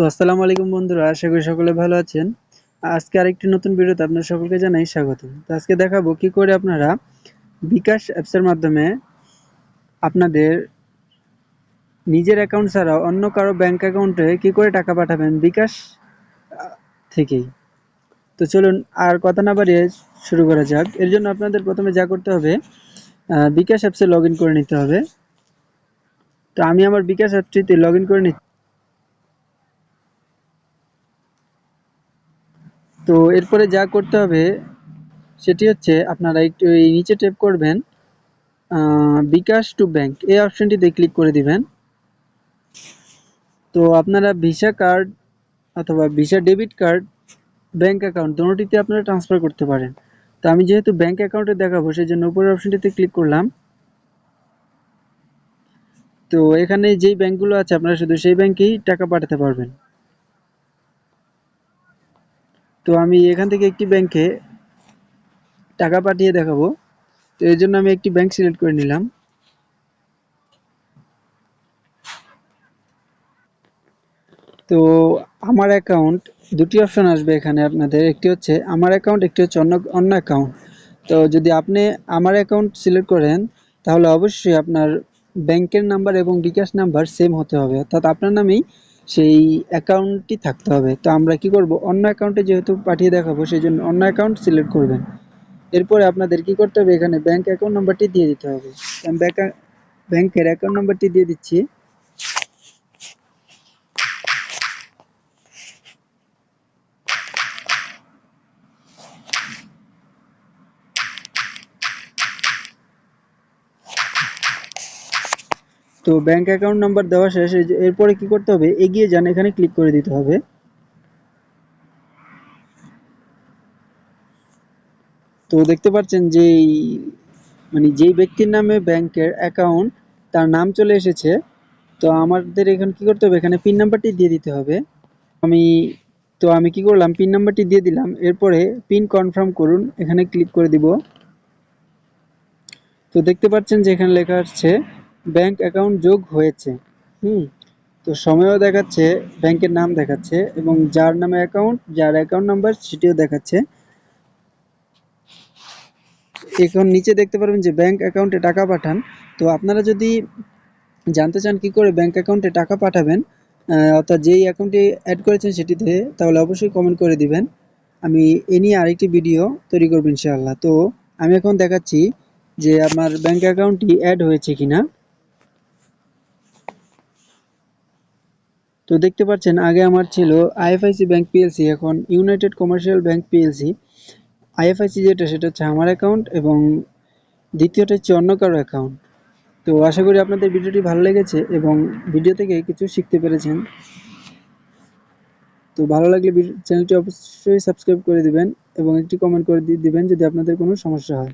তো আসসালামু আলাইকুম বন্ধুরা, আশা করি সকলে ভালো আছেন। আজকে আরেকটি নতুন ভিডিওতে আপনার সকলকে জানাই স্বাগত তো আজকে দেখাবো কি করে আপনারা বিকাশ অ্যাপসের মাধ্যমে আপনাদের নিজের অ্যাকাউন্ট ছাড়াও অন্য কারও ব্যাংক অ্যাকাউন্টে কি করে টাকা পাঠাবেন বিকাশ থেকেই। তো চলুন আর কথা না বাড়িয়ে শুরু করা যাক। এর জন্য আপনাদের প্রথমে যা করতে হবে বিকাশ অ্যাপসে লগ করে নিতে হবে। তো আমি আমার বিকাশ অ্যাপটিতে লগ করে নিচ্ছি। তো এরপরে যা করতে হবে সেটি হচ্ছে আপনারা একটু এই নিচে টেপ করবেন বিকাশ টু ব্যাংক এই অপশনটিতে ক্লিক করে দিবেন। তো আপনারা ভিসা কার্ড অথবা visa debit card bank account দুটিতে আপনারা ট্রান্সফার করতে পারেন। তো আমি যেহেতু ব্যাংক অ্যাকাউন্টে দেখাবো সেই জন্য উপরের অপশনটিতে ক্লিক করলাম। তো এখানে যেই ব্যাংকগুলো আছে, আপনারা শুধু সেই ব্যাংকেই টাকা পাঠাতে পারবেন। তো আমি এখান থেকে একটি ব্যাংকে টাকা পাঠিয়ে দেখাবো। তো এর জন্য আমি একটি ব্যাংক সিলেক্ট করে নিলাম। তো আমার অ্যাকাউন্ট দুটি অপশন আসবে এখানে আপনাদের। একটি হচ্ছে আমার অ্যাকাউন্ট একটি হচ্ছে অন্য অন্য অ্যাকাউন্ট তো যদি আপনি আমার অ্যাকাউন্ট সিলেক্ট করেন, তাহলে অবশ্যই আপনার ব্যাংকের নাম্বার এবং বিকাশ নাম্বার সেম হতে হবে। অর্থাৎ আপনার নামেই সেই অ্যাকাউন্টটি থাকতে হবে। তো আমরা কি করব? অন্য অ্যাকাউন্টে যেহেতু পাঠিয়ে দেখাবো সেই জন্য অন্য অ্যাকাউন্ট সিলেক্ট করবেন। এরপরে আপনাদের কি করতে হবে? এখানে ব্যাংক অ্যাকাউন্ট নাম্বারটি দিয়ে দিতে হবে। ব্যাংকের অ্যাকাউন্ট নাম্বারটি দিয়ে দিচ্ছি। তো ব্যাংক অ্যাকাউন্ট নাম্বার দেওয়া শেষ এরপরে কি করতে হবে? এগিয়ে যান, এখানে ক্লিক করে দিতে হবে। তো দেখতে পাচ্ছেন যে মানে যেই ব্যক্তির নামে ব্যাংকের অ্যাকাউন্ট তার নাম চলে এসেছে। তো আমাদের এখানে কি করতে হবে? এখানে পিন নাম্বারটি দিয়ে দিতে হবে। আমি, তো আমি কি করলাম? পিন নাম্বারটি দিয়ে দিলাম। এরপরে পিন কনফার্ম করুন। এখানে ক্লিক করে দিব। তো দেখতে পাচ্ছেন যে এখানে লেখা আসছে ব্যাংক অ্যাকাউন্ট যোগ হয়েছে, হুম? তো সময়ও দেখাচ্ছে, ব্যাংকের নাম দেখাচ্ছে এবং যার নামে অ্যাকাউন্ট, যার অ্যাকাউন্ট নাম্বার সেটিও দেখাচ্ছে। এখন নিচে দেখতে পারবেন যে ব্যাংক অ্যাকাউন্টে টাকা পাঠান। তো আপনারা যদি জানতে চান কি করে ব্যাংক অ্যাকাউন্টে টাকা পাঠাবেন অর্থাৎ যেই অ্যাকাউন্টে অ্যাড করেছেন সেটিতে, তাহলে অবশ্যই কমেন্ট করে দিবেন। আমি এ নিয়ে আরেকটি ভিডিও তৈরি করব ইনশাআল্লাহ। তো আমি এখন দেখাচ্ছি যে আমার ব্যাংক অ্যাকাউন্টটি অ্যাড হয়েছে কিনা। তো দেখতে পাচ্ছেন, আগে আমার ছিল আইএফআইসি ব্যাংক পিএলসি, এখন united commercial bank PLC. IFIC যেটা, সেটা হচ্ছে আমার অ্যাকাউন্ট এবং দ্বিতীয়টা হচ্ছে অন্য কারও অ্যাকাউন্ট। তো আশা করি আপনাদের ভিডিওটি ভালো লেগেছে এবং ভিডিও থেকে কিছু শিখতে পেরেছেন। তো ভালো লাগলে চ্যানেলটি অবশ্যই সাবস্ক্রাইব করে দিবেন এবং একটি কমেন্ট করে দিবেন যদি আপনাদের কোনো সমস্যা হয়।